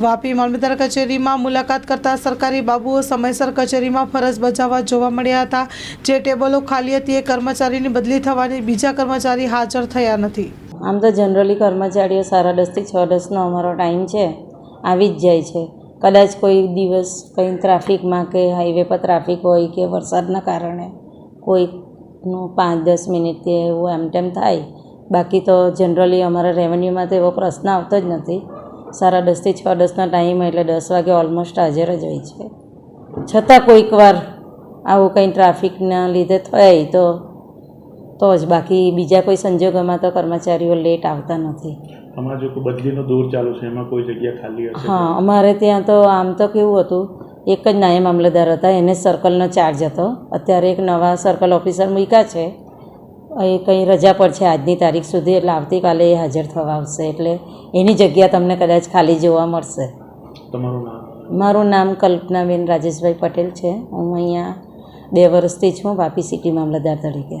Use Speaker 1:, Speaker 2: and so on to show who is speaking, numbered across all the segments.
Speaker 1: વાપી મામલતદાર કચેરીમાં મુલાકાત કરતા સરકારી બાબુઓ સમયસર કચેરીમાં ફરજ બજાવવા જોવા મળ્યા હતા. જે ટેબલો ખાલી હતી, એ કર્મચારીની બદલી થવાની બીજા કર્મચારી હાજર થયા નથી.
Speaker 2: આમ તો જનરલી કર્મચારીઓ સાડા દસથી છ દસનો અમારો ટાઈમ છે. આવી જ જાય છે. કદાચ કોઈ દિવસ કંઈ ટ્રાફિકમાં કે હાઈવે પર ટ્રાફિક હોય કે વરસાદના કારણે કોઈનું પાંચ દસ મિનિટ કે એવું એમ તેમ થાય. બાકી તો જનરલી અમારા રેવન્યુમાં તો એવો પ્રશ્ન આવતો જ નથી. સાડા દસથી છ દસના ટાઈમ એટલે દસ વાગે ઓલમોસ્ટ હાજર જ હોય છે. છતાં કોઈક વાર આવું કંઈ ટ્રાફિકના લીધે થાય તો તો જ બાકી બીજા કોઈ સંજોગોમાં તો કર્મચારીઓ લેટ આવતા નથી.
Speaker 3: હમણાં જો બદલીનો દોર ચાલુ છે એમાં કોઈ જગ્યા ખાલી હશે?
Speaker 2: હા અમારે ત્યાં તો આમ તો કેવું હતું એક જ નાયબ મામલતદાર હતા એને સર્કલનો ચાર્જ હતો. અત્યારે એક નવા સર્કલ ઓફિસર મૂક્યા છે. એ કંઈ રજા પર છે આજની તારીખ સુધી એટલે આવતીકાલે એ હાજર થવા આવશે. એટલે એની જગ્યા તમને કદાચ ખાલી જોવા મળશે. મારું નામ કલ્પનાબેન રાજેશભાઈ પટેલ છે. હું અહીંયા બે વર્ષથી છું વાપી સિટી મામલતદાર તરીકે.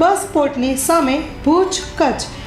Speaker 1: બસ પોર્ટની સામે ભુજ કચ્છ.